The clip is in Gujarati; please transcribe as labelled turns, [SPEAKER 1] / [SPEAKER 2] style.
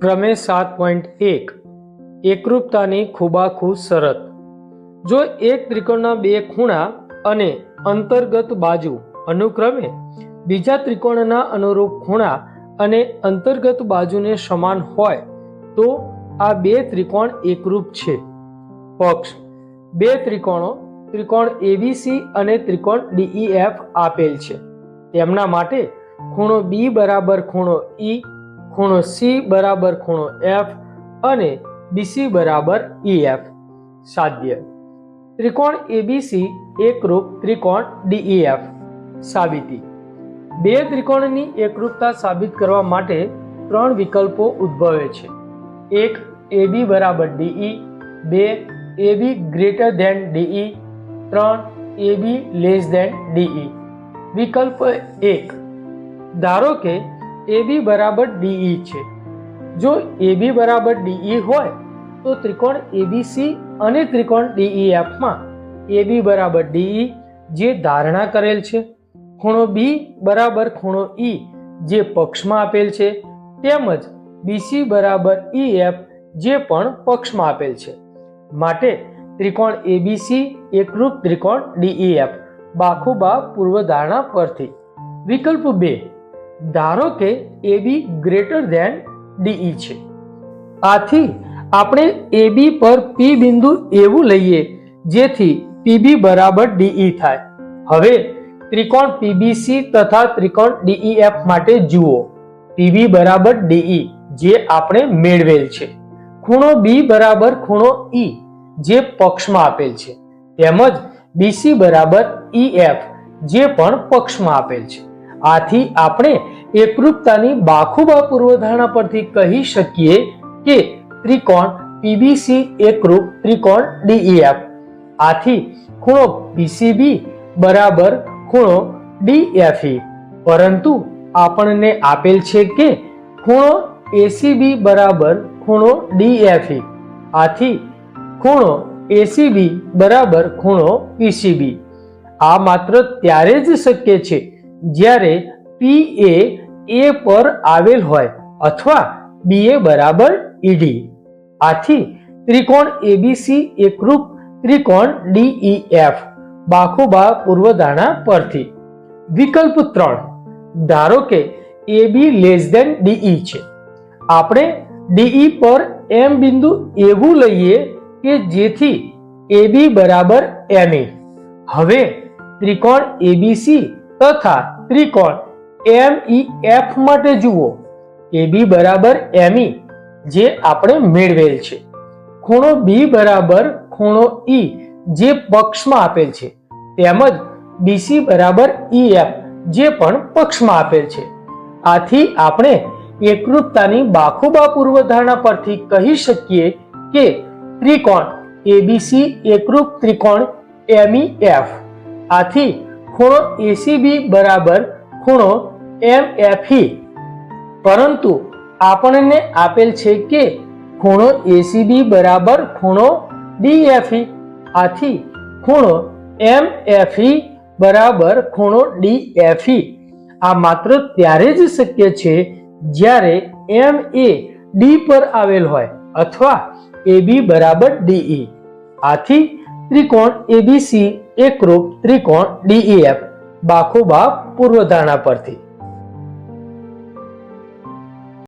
[SPEAKER 1] પ્રમેય સાત પોઈન્ટ એક. એકરૂપતાની ખૂબાખૂબ શરત. જો એક ત્રિકોણના બે ખૂણા અને અંતર્ગત બાજુ અનુક્રમે બીજા ત્રિકોણના અનુરૂપ ખૂણા અને અંતર્ગત બાજુને સમાન હોય, તો આ બે ત્રિકોણ એકરૂપ છે. પક્ષ. બે ત્રિકોણો, ત્રિકોણ એબીસી અને ત્રિકોણ ડીઈએફ આપેલ છે. તેમના માટે ખૂણો બી બરાબર ખૂણો ઈ ખૂણો સી બરાબર ખૂણો એફ અને બીસી બરાબર ઈએફ સાધ્ય ત્રિકોણ એબીસી એકરૂપ ત્રિકોણ ડીઈએફ સાબિતી. બે ત્રિકોણની એકરૂપતા સાબિત કરવા માટે ત્રણ વિકલ્પો ઉદ્ભવે છે. એક એબી બરાબર ડીઈ બે એબી ગ્રેટર ધેન ડીઈ ત્રણ એબી લેસ ધેન ડીઈ વિકલ્પ એક. ધારો કે એબી બરાબર ડીઈ છે. જો એબી બરાબર ડીઈ હોય, તો ત્રિકોણ એબીસી અને ત્રિકોણ ડીઈએફમાં બી બરાબર ડીઈ જે ધારણા કરેલ છે. ખૂણો બી બરાબર ખૂણો ઈ જે પક્ષમાં આપેલ છે. તેમજ બીસી બરાબર ઈએફ જે પણ પક્ષમાં આપેલ છે. માટે ત્રિકોણ એબીસી એકરૂપ ત્રિકોણ ડીઈએફ બાખુબા પૂર્વધારણા પરથી. વિકલ્પ બે. ધારો કે એબી ગ્રેટર ધેન ડીઈ છે. આથી આપણે એબી પર પી બિંદુ એવું લઈએ, જેથી પીબી બરાબર ડીઈ થાય. હવે ત્રિકોણ પીબીસી તથા ત્રિકોણ ડીઈએફ માટે જુઓ. પીબી બરાબર ડીઈ જે આપણે મેળવેલ છે. ખૂણો બી બરાબર ખૂણો ઈ જે પક્ષમાં આપેલ છે. તેમજ બીસી બરાબર ઈએફ જે પણ પક્ષમાં આપેલ છે. આથી આપણે એકરૂપતાની બાખુબા પૂર્વધારણા પરથી કહી શકીએ કે ત્રિકોણ પીબીસી એકરૂપ ત્રિકોણ ડીઈએફ આથી ખૂણો પીસીબી બરાબર ખૂણો ડીએફઈ પરંતુ આપણને આપેલ છે કે ખૂણો એસીબી બરાબર ખૂણો ડીએફઈ આથી ખૂણો એસીબી બરાબર ખૂણો પીસીબી આ માત્ર ત્યારે જ શક્ય છે જ્યારે પી એ એ પર આવેલ હોય અથવા બી એ બરાબર ઈડી આથી ત્રિકોણ એબીસી એકરૂપ ત્રિકોણ ડીઈએફ બાખુબા પૂર્વધારણા પરથી. વિકલ્પ ત્રણ, ધારો કે એબી લેસ દેન ડીઈ છે. આપણે ડીઈ પર એમ બિંદુ એવું લઈએ કે જેથી એબી બરાબર એમઈ હવે ત્રિકોણ એબીસી તથા ત્રિકોણ એમ ઈ એફ માટે જુઓ. એ બી બરાબર એમ ઈ જે આપણે મેળવેલ છે. ખૂણો બી બરાબર ખૂણો ઈ જે પક્ષમાં આપેલ છે. તેમજ બીસી બરાબર ઈએફ જે પણ પક્ષમાં આપેલ છે. આથી આપણે એકરૂપતાની બાખુબા પૂર્વધારણા પરથી કહી શકીએ કે ત્રિકોણ એબીસી એકરૂપ ત્રિકોણ એમઈ એફ આથી ખૂણો એસીબી બરાબર ખૂણો એમ એફઈ પરંતુ આપણને આપેલ છે કે ખૂણો એસીબી બરાબર ખૂણો ડીએફઈ આથી ખૂણો એમ એફઈ બરાબર ખૂણો ડીએફઈ આ માત્ર ત્યારે જ શક્ય છે જ્યારે એમ એ ડી પર આવેલ હોય અથવા એ બી બરાબર ડીઈ આથી ત્રિકોણ એબીસી એકરૂપ ત્રિકોણ ડીઈએફ બાખુબા પૂર્વધારણા પરથી.